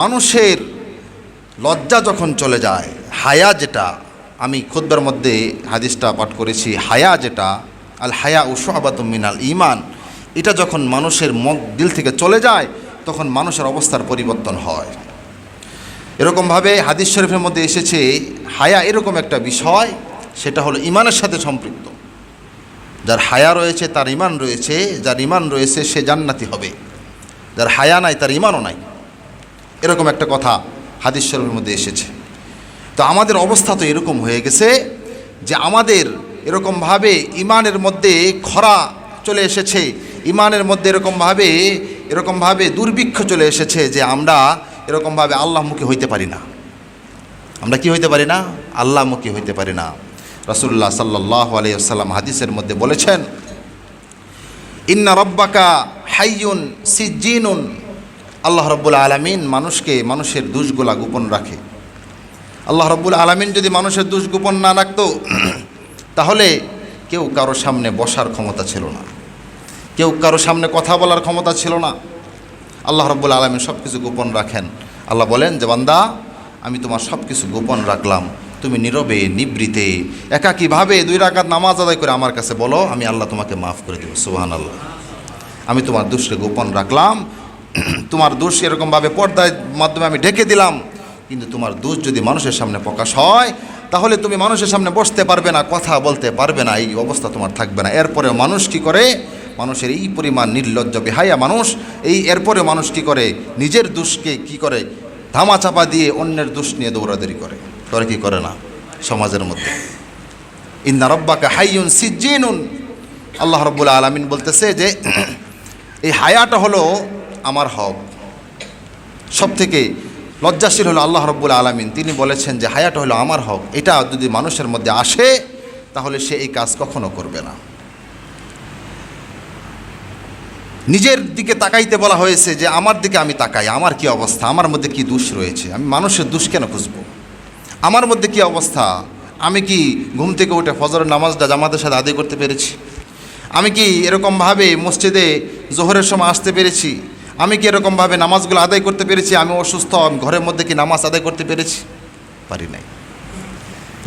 মানুষের লজ্জা যখন চলে যায়, হায়া যেটা, আমি খুদ্বার মধ্যে হাদিসটা পাঠ করেছি, হায়া যেটা, আল হায়া উসহাবাতুম মিনাল ইমান এটা যখন মানুষের মন, দিল থেকে চলে যায়, তখন মানুষের অবস্থার পরিবর্তন হয়। এরকমভাবে হাদিস শরীফের মধ্যে এসেছে, হায়া এরকম একটা বিষয়, সেটা হলো ইমানের সাথে সম্পৃক্ত। যার হায়া রয়েছে, তার ইমান রয়েছে, যার ইমান রয়েছে, সে জান্নাতি হবে। যার হায়া নাই, তার ইমানও নাই। এরকম একটা কথা হাদিস শরীফের মধ্যে এসেছে। তো আমাদের অবস্থা তো এরকম হয়ে গেছে যে আমাদের এরকমভাবে ইমানের মধ্যে খরা চলে এসেছে, ইমানের মধ্যে এরকমভাবে এরকমভাবে দুর্ভিক্ষ চলে এসেছে যে আমরা এরকমভাবে আল্লাহমুখী হইতে পারি না। আমরা কি হইতে পারি না? আল্লাহমুখী হইতে পারি না। রসুল্লাহ সাল্লাহ আলাইসাল্লাম হাদিসের মধ্যে বলেছেন, ইন্না রব্বাকা হাইয়ুন সিজিনুন আল্লাহ রব্বুল আলমিন মানুষকে মানুষের দুষগুলা গোপন রাখে। আল্লাহ রব্বুল আলমিন যদি মানুষের দুষ গোপন না রাখতো, তাহলে কেউ কারও সামনে বসার ক্ষমতা ছিল না। কেউ কারও সামনে কথা বলার ক্ষমতা ছিল না। আল্লাহ রব্বুল আলমিন সব কিছু গোপন রাখেন। আল্লাহ বলেন যে, বান্দা, আমি তোমার সব কিছু গোপন রাখলাম। তুমি নীরবে, নিবৃতে, একাকীভাবে দুই রাকাত নামাজ আদায় করে আমার কাছে বলো, আমি আল্লাহ তোমাকে মাফ করে দেবো। সুবাহান আল্লাহ আমি তোমার দোষকে গোপন রাখলাম তোমার দোষ এরকমভাবে পর্দার মাধ্যমে আমি ঢেকে দিলাম, কিন্তু তোমার দোষ যদি মানুষের সামনে প্রকাশ হয়, তাহলে তুমি মানুষের সামনে বসতে পারবে না, কথা বলতে পারবে না, এই অবস্থা তোমার থাকবে না। এরপরে মানুষ কি করে? মানুষের এই পরিমাণ নির্লজ্জ বেহায়া মানুষ, এই এরপরে মানুষ কি করে? নিজের দোষকে কি করে? ধামাচাপা দিয়ে অন্যের দোষ নিয়ে দৌড়াদৌড়ি করে। করে কি করে না? সমাজের মধ্যে। ইন্না রব্বাকে হাইয়ুন সিজিনুন আল্লাহ রব্বুল আলমিন বলতেছে যে, এই হায়াটা হলো আমার হক। সব থেকে লজ্জাশীল হলো আল্লাহ রব্বুল আলমিন। তিনি বলেছেন যে হায়াটা হলো আমার হক। এটা যদি মানুষের মধ্যে আসে, তাহলে সে এই কাজ কখনো করবে না। নিজের দিকে তাকাইতে বলা হয়েছে যে, আমার দিকে আমি তাকাই, আমার কি অবস্থা? আমার মধ্যে কি দোষ রয়েছে? আমি মানুষের দোষ কেন খুঁজবো? আমার মধ্যে কি অবস্থা? আমি কি ঘুম থেকে উঠে ফজরের নামাজটা জামাতের সাথে আদায় করতে পেরেছি? আমি কি এরকমভাবে মসজিদে জোহরের সময় আসতে পেরেছি? আমি কি এরকমভাবে নামাজগুলো আদায় করতে পেরেছি? আমি অসুস্থ ঘরের মধ্যে কি নামাজ আদায় করতে পেরেছি? পারি নাই।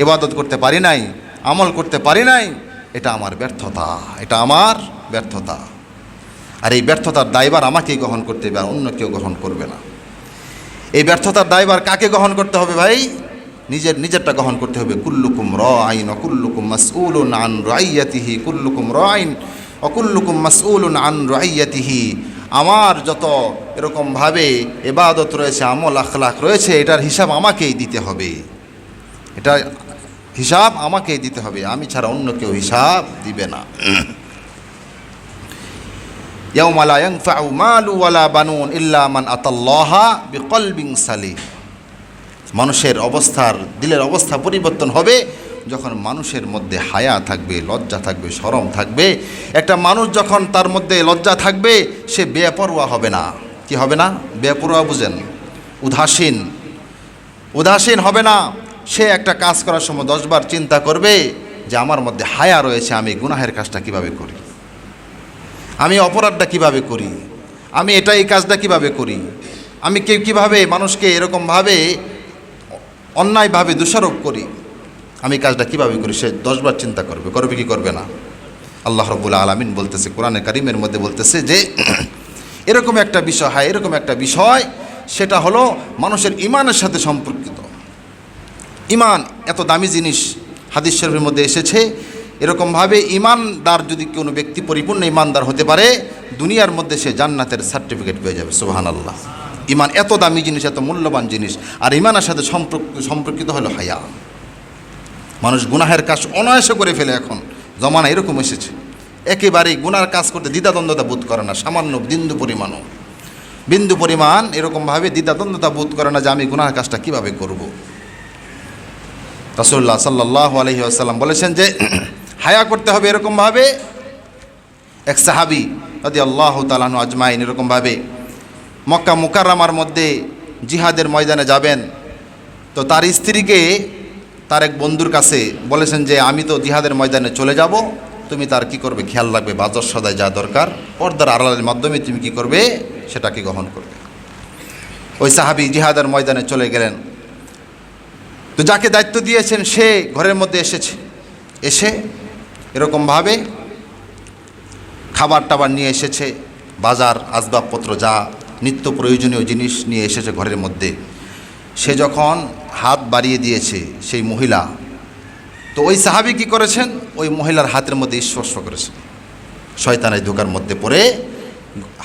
ইবাদত করতে পারি নাই, আমল করতে পারি নাই, এটা আমার ব্যর্থতা, এটা আমার ব্যর্থতা। আর এই ব্যর্থতার দায়বার আমাকেই গ্রহণ করতে হবে, আর অন্য কেউ গ্রহণ করবে না। এই ব্যর্থতার দায়বার কাকে গ্রহণ করতে হবে ভাই? নিজের, নিজেরটা গ্রহণ করতে হবে। কুল্লুকুম র আইন অকুল্লুকুম মাসউলুন আন রাইয়াতিহি, কুল্লুকুম র আইন অকুল্লুকুম মাসউলুন আন রাইয়াতিহি। আমার যত এরকমভাবে এবাদত রয়েছে, আমল, আখলাখ রয়েছে, এটার হিসাব আমাকেই দিতে হবে। এটা হিসাব আমাকেই দিতে হবে। আমি ছাড়া অন্য কেউ হিসাব দিবে না। বানুন আতাল্লাহা মানুষের অবস্থার, দিলের অবস্থা পরিবর্তন হবে। যখন মানুষের মধ্যে হায়া থাকবে, লজ্জা থাকবে, সরম থাকবে, একটা মানুষ যখন তার মধ্যে লজ্জা থাকবে, সে বেপরোয়া হবে না। কি হবে না? বেপরোয়া বুঝেন। উদাসীন। উদাসীন হবে না। সে একটা কাজ করার সময় দশবার চিন্তা করবে যে, আমার মধ্যে হায়া রয়েছে, আমি গুনাহের কাজটা কীভাবে করি? আমি অপরাধটা কীভাবে করি? আমি এটা এই কাজটা কীভাবে করি? আমি কে, কীভাবে মানুষকে এরকমভাবে অন্যায়ভাবে দোষারোপ করি? আমি কাজটা কীভাবে করি সে দশবার চিন্তা করবে। করবে কি করবে না? আল্লাহ রবুল্লা আলমিন বলতেছে, কোরআনে কারিমের মধ্যে বলতেছে যে, এরকম একটা বিষয়, হয়, এরকম একটা বিষয়, সেটা হলো মানুষের ইমানের সাথে সম্পর্কিত। ইমান, এত দামি জিনিস হাদিস শরীফের মধ্যে এসেছে, এরকমভাবে ইমানদার যদি কোনো ব্যক্তি পরিপূর্ণ ইমানদার হতে পারে, দুনিয়ার মধ্যে সে জান্নাতের সার্টিফিকেট পেয়ে যাবে সুবাহান আল্লাহ ইমান এত দামি জিনিস, এত মূল্যবান জিনিস, আর ইমানের সাথে সম্পর্ক, সম্পর্কিত হলো হায়া মানুষ গুনাহের কাজ অনায়াসে করে ফেলে এখন। জমানা এরকম এসেছে। একেবারেই গুনার কাজ করতে দ্বিধাদ্বন্দ্বতা বোধ করে না, সামান্য বিন্দু পরিমাণও। বিন্দু পরিমাণ এরকমভাবে দ্বিধাদ্বন্দ্বতা বোধ করে না যে আমি গুনার কাজটা কীভাবে করব। রসুল্লাহ সাল্লাহ আলহি আসাল্লাম বলেছেন যে, হায়া করতে হবে এরকমভাবে। এক সাহাবি যদি আল্লাহ তালাহু আজমাইন এরকমভাবে, মক্কা মুকাররামার মধ্যে জিহাদের ময়দানে যাবেন। তো তার স্ত্রীকে তার এক বন্ধুর কাছে বলেছেন যে, আমি তো জিহাদের ময়দানে চলে যাব। তুমি তার কি করবে? খেয়াল রাখবে, বাজর সদায় যা দরকার। পর্দার আড়ালের মাধ্যমে তুমি কি করবে? সেটাকে গ্রহণ করবে। ওই সাহাবি জিহাদের ময়দানে চলে গেলেন। তো যাকে দায়িত্ব দিয়েছেন, সে ঘরের মধ্যে এসেছে। এসে এরকমভাবে খাবার টাবার নিয়ে এসেছে, বাজার, আসবাবপত্র যা নিত্য প্রয়োজনীয় জিনিস নিয়ে এসেছে ঘরের মধ্যে। সে যখন হাত বাড়িয়ে দিয়েছে সেই মহিলা। তো ওই সাহাবি কী করেছেন? ওই মহিলার হাতের মধ্যে স্পর্শ করেছেন। শয়তানের ধোকার মধ্যে পড়ে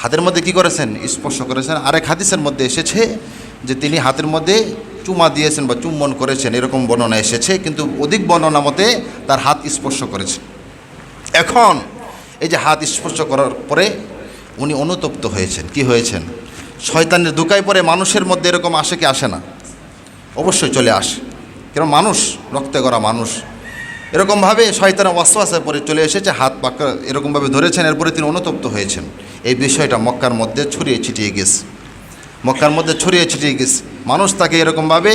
হাতের মধ্যে কি করেছেন? স্পর্শ করেছেন। আরেক হাদিসের মধ্যে এসেছে যে তিনি হাতের মধ্যে চুমা দিয়েছেন বা চুম্বন করেছেন, এরকম বর্ণনা এসেছে, কিন্তু অধিক বর্ণনা মতে তার হাত স্পর্শ করেছে। এখন এই যে হাত স্পর্শ করার পরে উনি অনুতপ্ত হয়েছেন। কি হয়েছেন? শয়তানের দুকায় পরে মানুষের মধ্যে এরকম আসে কি আসে না? অবশ্যই চলে আসে। কারণ মানুষ, রক্তে করা মানুষ। এরকমভাবে শয়তানের ওয়াসওয়াসে পরে চলে এসেছে, হাত পাকা এরকমভাবে ধরেছেন, এরপরে তিনি অনুতপ্ত হয়েছেন। এই বিষয়টা মক্কার মধ্যে ছড়িয়ে ছিটিয়ে গেছে। মক্কার মধ্যে ছড়িয়ে ছিটিয়ে গেছে। মানুষ তাকে এরকমভাবে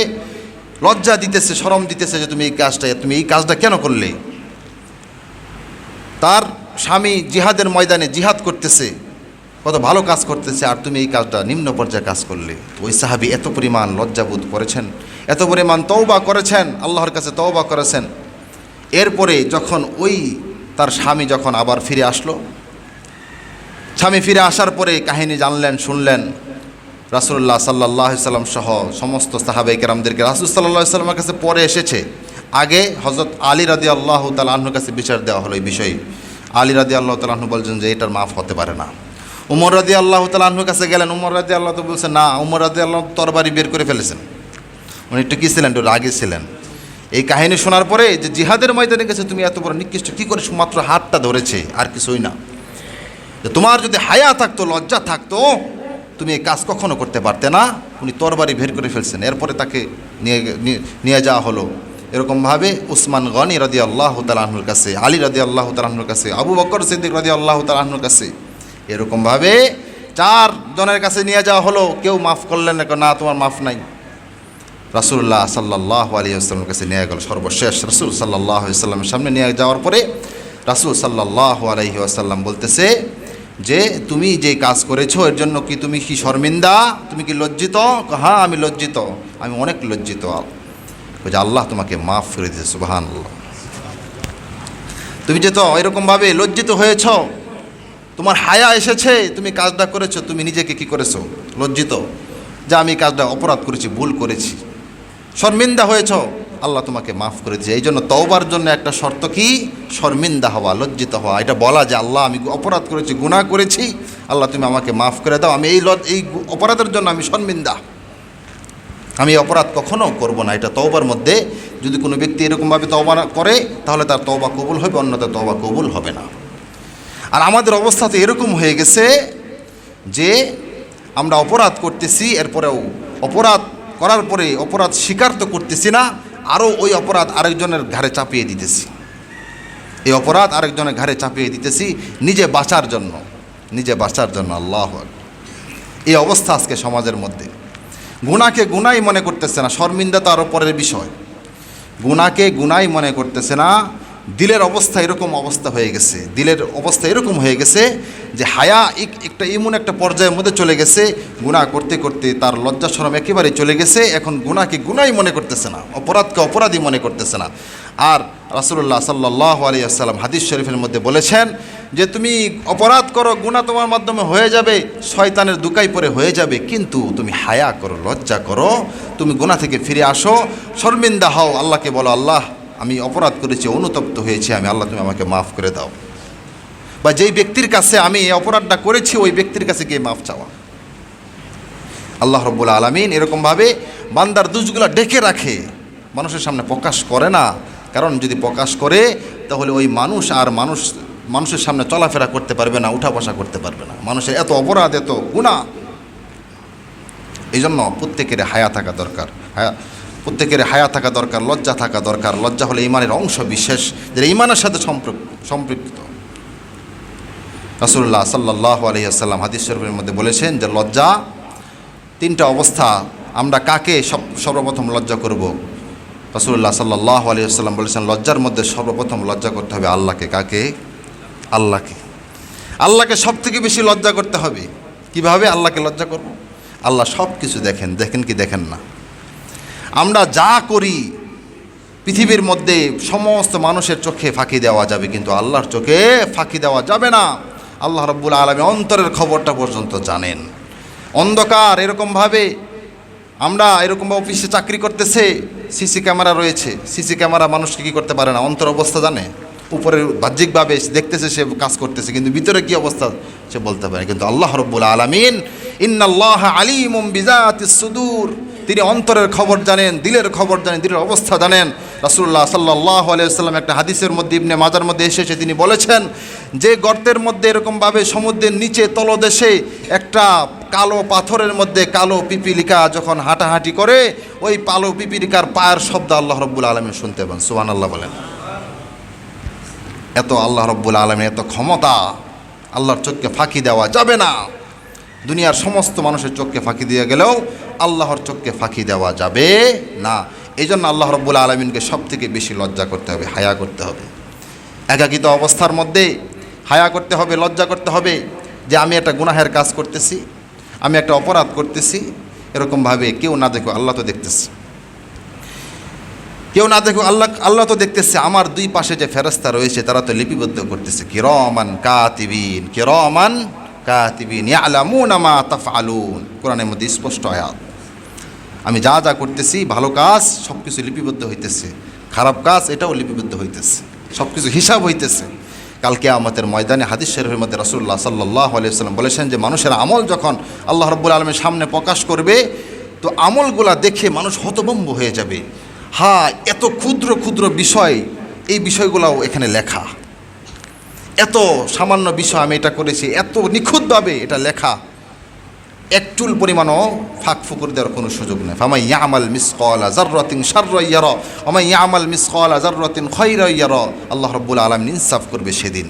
লজ্জা দিতেছে, শরম দিতেছে যে তুমি এই কাজটা, তুমি এই কাজটা কেন করলে? তার স্বামী জিহাদের ময়দানে জিহাদ করতেছে, কত ভালো কাজ করতেছে, আর তুমি এই কাজটা নিম্ন পর্যায়ে কাজ করলে। ওই সাহাবি এত পরিমাণ লজ্জাবোধ করেছেন। এত পরিমাণ তওবা করেছেন, আল্লাহর কাছে তওবা করেছেন। এরপরে যখন ওই তার স্বামী যখন আবার ফিরে আসলো, স্বামী ফিরে আসার পরে কাহিনী জানলেন, শুনলেন। রাসুল্লাহ সাল্লাহ সাল্লাম সহ সমস্ত সাহাবাই কেরামদেরকে রাসুল সাল্লাহ সাল্লামের কাছে পরে এসেছে। আগে হজরত আলী রাদি আল্লাহ তালাহুর কাছে বিচার দেওয়া হলো এই বিষয়ে। আলী রাদি আল্লাহ তালাহু বলছেন যে এটার মাফ হতে পারে না। উমর রাদি আল্লাহ তালাহুর কাছে গেলেন, উমর রাদি আল্লাহ তো বলছেন, না, উমর রাদি আল্লাহ তরবারি বের করে ফেলেছেন। উনি একটু কী ছিলেন, একটু রাগে ছিলেন। এই কাহিনী শোনার পরে যে জিহাদের ময়দানে গেছে, তুমি এত বড় নিকৃষ্ট, কী করে মাত্র হাতটা ধরেছে, আর কিছুই না। যে তোমার যদি হায়া থাকতো, লজ্জা থাকতো, তুমি এই কাজ কখনো করতে পারতে না। উনি তরবারি বের করে ফেলছেন, এরপরে তাকে নিয়ে, নিয়ে- যাওয়া হলো। এরকমভাবে উসমান গনি রদি আল্লাহ তালাহুর কাছে, আলী রদি আল্লাহ তালাহুর কাছে, আবু বকর সিদ্দিক রদি আল্লাহ তালাহুর কাছে, এরকমভাবে চার জনের কাছে নিয়ে যাওয়া হলো। কেউ মাফ করলেন না, তোমার মাফ নাই। রাসুল্লাহ সাল্লাহ আলী আসলামের কাছে নিয়ে গেল সর্বশেষ। রাসুল সাল্লাহ সাল্লামের সামনে নিয়ে যাওয়ার পরে রাসুল সাল্লাহ আলহি আসাল্লাম বলতেছে যে, তুমি যে কাজ করেছ, এর জন্য কি তুমি কি শর্মিন্দা? তুমি কি লজ্জিত? হ্যাঁ আমি লজ্জিত। আমি অনেক লজ্জিত যে, আল্লাহ তোমাকে মাফ করে দিয়েছে সুবাহান তুমি যে তো এরকমভাবে লজ্জিত হয়েছ, তোমার হায়া এসেছে, তুমি কাজটা করেছ, তুমি নিজেকে কি করেছ? লজ্জিত। যে, আমি কাজটা অপরাধ করেছি, ভুল করেছি। শর্মিন্দা হয়েছ? আল্লাহ তোমাকে মাফ করে দিয়েছে। এই জন্য তওবার জন্য একটা শর্ত কি? শর্মিন্দা হওয়া, লজ্জিত হওয়া। এটা বলা যে আল্লাহ, আমি অপরাধ করেছি, গুনাহ করেছি। আল্লাহ, তুমি আমাকে মাফ করে দাও। আমি এই লজ এই অপরাধের জন্য আমি শর্মিন্দা। আমি অপরাধ কখনো করব না। এটা তওবার মধ্যে যদি কোনো ব্যক্তি এরকমভাবে তওবা করে, তাহলে তার তওবা কবুল হবে অন্যতা তওবা কবুল হবে না। আর আমাদের অবস্থা তো এরকম হয়ে গেছে যে আমরা অপরাধ করতেছি, এরপরেও অপরাধ করার পরে অপরাধ স্বীকার তো করতেছি না, আরও ওই অপরাধ আরেকজনের ঘাড়ে চাপিয়ে দিতেছি। এই অপরাধ আরেকজনের ঘাড়ে চাপিয়ে দিতেছি নিজে বাঁচার জন্য, নিজে বাঁচার জন্য, আল্লাহ এই অবস্থা আজকে সমাজের মধ্যে। গুণাকে গুনাই মনে করতেছে না, শর্মিন্দা তো আরও পরের বিষয়। গুণাকে গুনাই মনে করতেছে না, দিলের অবস্থা এরকম অবস্থা হয়ে গেছে, দিলের অবস্থা এরকম হয়ে গেছে যে হায়া এক- একটা এমন একটা পর্যায়ের মধ্যে চলে গেছে গুণা করতে করতে তার লজ্জা শরম একেবারে চলে গেছে, এখন গুণাকে গুনাই মনে করতেছে না, অপরাধকে অপরাধী মনে করতেছে না। আর রাসুল্লাহ সাল্লাহ আলী আসসালাম হাদিস শরীফের মধ্যে বলেছেন যে তুমি অপরাধ করো গুণা তোমার মাধ্যমে হয়ে যাবে, শয়তানের দুকাই পরে হয়ে যাবে, কিন্তু তুমি হায়া করো, লজ্জা করো, তুমি গুণা থেকে ফিরে আসো, শর্মিন্দা হও, আল্লাহকে বলো, আল্লাহ, আমি অপরাধ করেছি, অনুতপ্ত হয়েছি, আমি, আল্লাহ, তুমি আমাকে মাফ করে দাও। বা যেই ব্যক্তির কাছে আমি এই অপরাধটা করেছি, ওই ব্যক্তির কাছে গিয়ে মাফ চাওয়া। আল্লাহ রব্বুল আলমিন এরকমভাবে বান্দার দুজগুলা ডেকে রাখে। মানুষের সামনে প্রকাশ করে না। কারণ যদি প্রকাশ করে, তাহলে ওই মানুষ আর মানুষ, মানুষের সামনে চলাফেরা করতে পারবে না উঠা বসা করতে পারবে না। মানুষের এত অপরাধ, এত গুণা। এই জন্য প্রত্যেকের হায়া থাকা দরকার। হায়া, প্রত্যেকের হায়া থাকা দরকার, লজ্জা থাকা দরকার। লজ্জা হলে ইমানের অংশ বিশেষ, যেটা ইমানের সাথে সম্পৃক- সম্পৃক্ত। রাসুল্লাহ সাল্লাহ আলহিহাসাল্লাম হাদিস শরীফের মধ্যে বলেছেন যে লজ্জা, তিনটা অবস্থা, আমরা কাকে সব, সর্বপ্রথম লজ্জা করব? রাসুল্লাহ সাল্লাহ আলহিহাসাল্লাম বলেছেন, লজ্জার মধ্যে সর্বপ্রথম লজ্জা করতে হবে আল্লাহকে। কাকে? আল্লাহকে। আল্লাহকে সব থেকে বেশি লজ্জা করতে হবে। কীভাবে আল্লাহকে লজ্জা করব? আল্লাহ সব কিছু দেখেন। দেখেন কি দেখেন না। আমরা যা করি, পৃথিবীর মধ্যে সমস্ত মানুষের চোখে ফাঁকি দেওয়া যাবে, কিন্তু আল্লাহর চোখে ফাঁকি দেওয়া যাবে না। আল্লাহ রব্বুল আলমী অন্তরের খবরটা পর্যন্ত জানেন। অন্ধকার এরকমভাবে আমরা এরকম অফিসে চাকরি করতেছে, সিসি ক্যামেরা রয়েছে। সিসি ক্যামেরা মানুষকে কী করতে পারে না? অন্তর অবস্থা জানে? উপরে বাহ্যিকভাবে দেখতেছে, সে কাজ করতেছে, কিন্তু ভিতরে কি অবস্থা সে বলতে পারে। কিন্তু আল্লাহ রব্বুল আলমিন, ইন্নাল্লাহ আলিমুম বিজাতিস সুদূর। তিনি অন্তরের খবর জানেন, দিলের খবর জানেন, দিলের অবস্থা জানেন। রাসুল্লাহ সাল্লাহ আলাইসাল্লাম একটা হাদিসের মধ্যে, ইবনে মাজার মধ্যে এসেছে তিনি বলেছেন, যে গর্তের মধ্যে এরকমভাবে সমুদ্রের নিচে তলদেশে একটা কালো পাথরের মধ্যে কালো পিপিলিকা যখন হাঁটাহাঁটি করে, ওই পালো পিপিলিকার পায়ের শব্দ আল্লাহ রব্বুল আলমী শুনতে পান। সুহান আল্লাহ বলেন। এত আল্লাহ রব্বুল আলমী এত ক্ষমতা আল্লাহর চোখকে ফাঁকি দেওয়া যাবে না। দুনিয়ার সমস্ত মানুষের চোখকে ফাঁকি দিয়ে গেলেও আল্লাহর চোখকে ফাঁকি দেওয়া যাবে না। এই জন্য আল্লাহ রব্বুল আলমিনকে সব থেকে বেশি লজ্জা করতে হবে, হায়া করতে হবে। একাকিত অবস্থার মধ্যে হায়া করতে হবে, লজ্জা করতে হবে যে আমি একটা গুনাহের কাজ করতেছি, আমি একটা অপরাধ করতেছি, এরকমভাবে কেউ না দেখো আল্লাহ তো দেখতেছে। কেউ না দেখো আল্লাহ আল্লাহ তো দেখতেছে, আমার দুই পাশে যে ফেরস্তা রয়েছে তারা তো লিপিবদ্ধ করতেছে। কিরমান কাতিবিন, কিরমান কাতিবিন ইয়ালামুন মা তাফআলুন। কোরআনের মধ্যে স্পষ্ট আয়াত। আমি যা যা করতেছি, ভালো কাজ সব কিছু লিপিবদ্ধ হইতেছে। খারাপ কাজ, এটাও লিপিবদ্ধ হইতেছে। সব কিছু হিসাব হইতেছে। কালকে আমাদের ময়দানে হাদিস শরীফের মধ্যে রসুল্লাহ সাল্লাহ আলিয়াল্লাম বলেছেন যে, মানুষের আমল যখন আল্লাহ রব্বুল আলমের সামনে প্রকাশ করবে, তো আমলগুলা দেখে মানুষ হতভম্ব হয়ে যাবে। হা, এত ক্ষুদ্র ক্ষুদ্র বিষয়, এই বিষয়গুলাও এখানে লেখা। এত সামান্য বিষয় আমি এটা করেছি, এত নিখুঁতভাবে এটা লেখা, এক চুল পরিমাণও ফাঁক ফুকুর দেওয়ার কোনো সুযোগ নেই। ফামাই ইয়ামাল মিস মিসকলা জাররাতিন শাররা ইয়ারা আমাই ইয়ামাল মিসকলা জাররাতিন খয়রা ইয়ারা, আল্লাহ রব্বুল আলমিন ইনসাফ করবে সেদিন।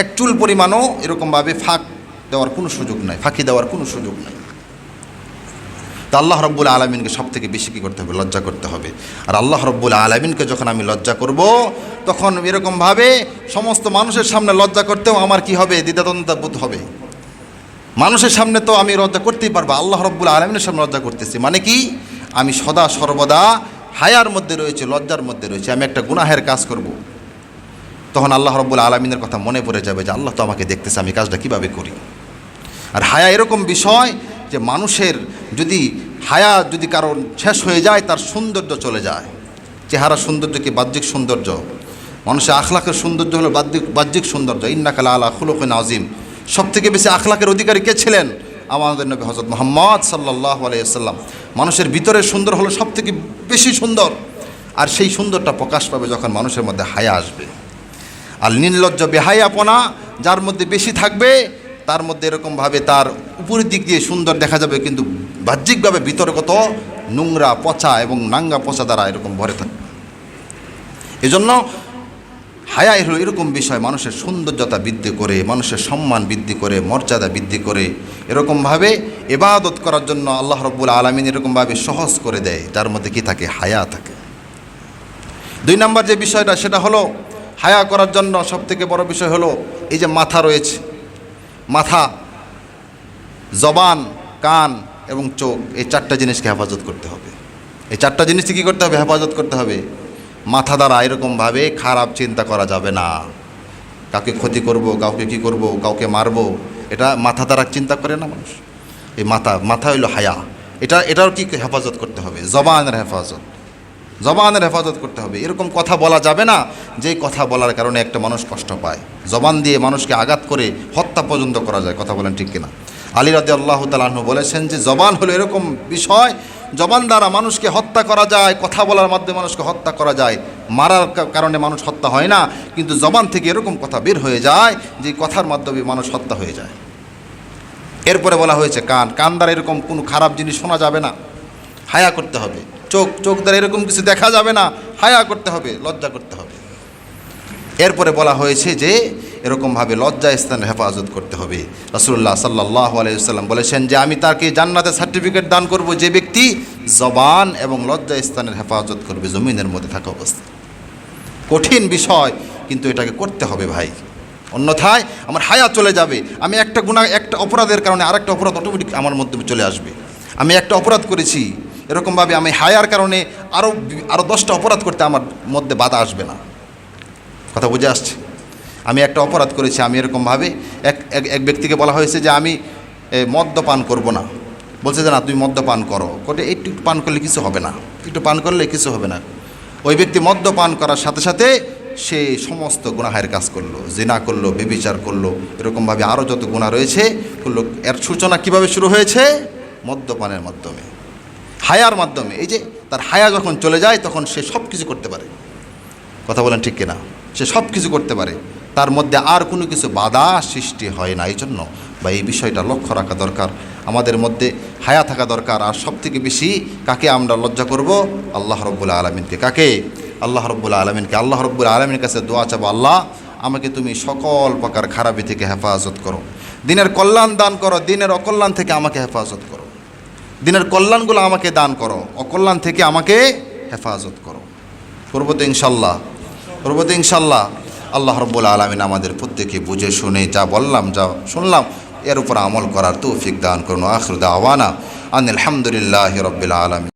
এক চুল পরিমাণও এরকমভাবে ফাঁক দেওয়ার কোনো সুযোগ নাই, ফাঁকি দেওয়ার কোনো সুযোগ নাই। তা আল্লাহ রব্বুল আলমিনকে সব থেকে বেশি কী করতে হবে? লজ্জা করতে হবে। আর আল্লাহ রব্বুল আলমিনকে যখন আমি লজ্জা করব, তখন এরকমভাবে সমস্ত মানুষের সামনে লজ্জা করতেও আমার কি হবে? দ্বিধাদ্বন্দ্ব বোধ হবে। মানুষের সামনে তো আমি লজ্জা করতেই পারব, আল্লাহ রব্বুল আলমিনের সামনে লজ্জা করতেছি। মানে কি? আমি সদা সর্বদা হায়ার মধ্যে রয়েছে, লজ্জার মধ্যে রয়েছে। আমি একটা গুনাহের কাজ করব। তখন আল্লাহ রব্বুল আলমিনের কথা মনে পড়ে যাবে যে, আল্লাহ তো আমাকে দেখতেছে, আমি কাজটা কীভাবে করি? আর হায়া এরকম বিষয় যে, মানুষের যদি হায়া যদি কারণ শেষ হয়ে যায়, তার সৌন্দর্য চলে যায়। চেহারা সৌন্দর্য কি বাহ্যিক সৌন্দর্য? মানুষের আখলাকের সৌন্দর্য হলো বাহ্যিক বাহ্যিক সৌন্দর্য। ইন্নাকালা আলা খুলকিন আজিম সব থেকে বেশি আখলাকের অধিকারী কে ছিলেন? আমাদের নবী হজরত মোহাম্মদ সাল্লাহ আলাইসাল্লাম মানুষের ভিতরের সুন্দর হলো সব থেকে বেশি সুন্দর। আর সেই সুন্দরটা প্রকাশ পাবে যখন মানুষের মধ্যে হায়া আসবে। আর নির্লজ্জ বেহায়াপনা, যার মধ্যে বেশি থাকবে তার মধ্যে এরকমভাবে তার উপরের দিক দিয়ে সুন্দর দেখা যাবে, কিন্তু বাহ্যিকভাবে বিতর্কত নোংরা পচা এবং নাঙ্গা পচা দ্বারা এরকম ভরে থাকবে এজন্য হায়া হলো এরকম বিষয়, মানুষের সৌন্দর্যতা বৃদ্ধি করে, মানুষের সম্মান বৃদ্ধি করে, মর্যাদা বৃদ্ধি করে। এরকমভাবে এবাদত করার জন্য আল্লাহ রব্বুল আলমিন এরকমভাবে সহজ করে দেয়, যার মধ্যে কি থাকে? হায়া থাকে। দুই নম্বর যে বিষয়টা, সেটা হলো হায়া করার জন্য সবথেকে বড় বিষয় হলো, এই যে মাথা রয়েছে মাথা, জবান, কান এবং চোখ, এই চারটা জিনিসকে হেফাজত করতে হবে। এই চারটা জিনিসকে কী করতে হবে? হেফাজত করতে হবে। মাথা দ্বারা এরকমভাবে খারাপ চিন্তা করা যাবে না। কাউকে ক্ষতি করব, কাউকে কি করব, কাউকে মারব, এটা মাথা দ্বারা চিন্তা করে না মানুষ। এই মাথা মাথা হইল হায়া। এটা এটাও কি হেফাজত করতে হবে? জবানের হেফাজত। জবানের হেফাজত করতে হবে। এরকম কথা বলা যাবে না যে কথা বলার কারণে একটা মানুষ কষ্ট পায়। জবান দিয়ে মানুষকে আঘাত করে হত্যা পর্যন্ত করা যায়, কথা বলেন ঠিক কিনা। আলী রাজি আল্লাহ তালাহ বলেছেন যে, জবান হলো এরকম বিষয়, জবান দ্বারা মানুষকে হত্যা করা যায়, কথা বলার মাধ্যমে মানুষকে হত্যা করা যায়। মারার কারণে মানুষ হত্যা হয় না, কিন্তু জবান থেকে এরকম কথা বের হয়ে যায় যে, কথার মাধ্যমে মানুষ হত্যা হয়ে যায়। এরপরে বলা হয়েছে কান। কান দ্বারা এরকম কোনো খারাপ জিনিস শোনা যাবে না। হায়া করতে হবে। চোখ চোখ দ্বারা এরকম কিছু দেখা যাবে না। হায়া করতে হবে, লজ্জা করতে হবে। এরপরে বলা হয়েছে যে, এরকমভাবে লজ্জা স্থানের হেফাজত করতে হবে। রাসুল্লাহ সাল্লাহ আলাইসাল্লাম বলেছেন যে, আমি তাকে জান্নাতে সার্টিফিকেট দান করব যে ব্যক্তি জবান এবং লজ্জা স্থানের হেফাজত করবে, জমিনের মধ্যে থাকা অবস্থা কঠিন বিষয়, কিন্তু এটাকে করতে হবে ভাই। অন্যথায় আমার হায়া চলে যাবে। আমি একটা গুণা একটা অপরাধের কারণে আরেকটা অপরাধ অটোমেটিক আমার মধ্যে চলে আসবে। আমি একটা অপরাধ করেছি এরকমভাবে আমি হায়ার কারণে আরও আরও দশটা অপরাধ করতে আমার মধ্যে বাধা আসবে না। কথা বুঝে আসছে? আমি একটা অপরাধ করেছি, আমি এরকমভাবে এক এক ব্যক্তিকে বলা হয়েছে যে আমি মদ্যপান করব না। বলছে যে না, তুমি মদ্যপান করো। কোটে একটু একটু পান করলে কিছু হবে না। একটু পান করলে কিছু হবে না। ওই ব্যক্তি মদ্যপান করার সাথে সাথে সে সমস্ত গুনাহের কাজ করল, জিনা করল, বেবিচার করল। এরকমভাবে আরও যত গুণা রয়েছে, করল। এর সূচনা কীভাবে শুরু হয়েছে? মদ্যপানের মাধ্যমে। হায়ার মাধ্যমে, এই যে তার হায়া যখন চলে যায়, তখন সে সব কিছু করতে পারে। কথা বলেন ঠিক কিনা? সে সব কিছু করতে পারে। তার মধ্যে আর কোনো কিছু বাধা সৃষ্টি হয় না এই জন্য বা এই বিষয়টা লক্ষ্য রাখা দরকার। আমাদের মধ্যে হায়া থাকা দরকার। আর সব থেকে বেশি কাকে আমরা লজ্জা করব? আল্লাহ রব্বুল আলমিনকে। কাকে? আল্লাহ রব্বুল আলমিনকে। আল্লাহ রব্বুল আলমিনের কাছে দোয়া চাবো, আল্লাহ, আমাকে তুমি সকল প্রকার খারাপি থেকে হেফাজত করো। দিনের কল্যাণ দান করো, দিনের অকল্যাণ থেকে আমাকে হেফাজত করো দিনের কল্যাণগুলো আমাকে দান করো, অকল্যাণ থেকে আমাকে হেফাজত করো। করব ইনশাল্লাহ করব ইনশাল্লাহ আল্লাহ রব্বুল আলমিন আমাদের প্রত্যেকে বুঝে শুনে যা বললাম, যা শুনলাম, এর উপর আমল করার তৌফিক দান করুন। আখরুদা আওয়ানা আনিল আলহামদুলিল্লাহ রব্বিল আলমিন।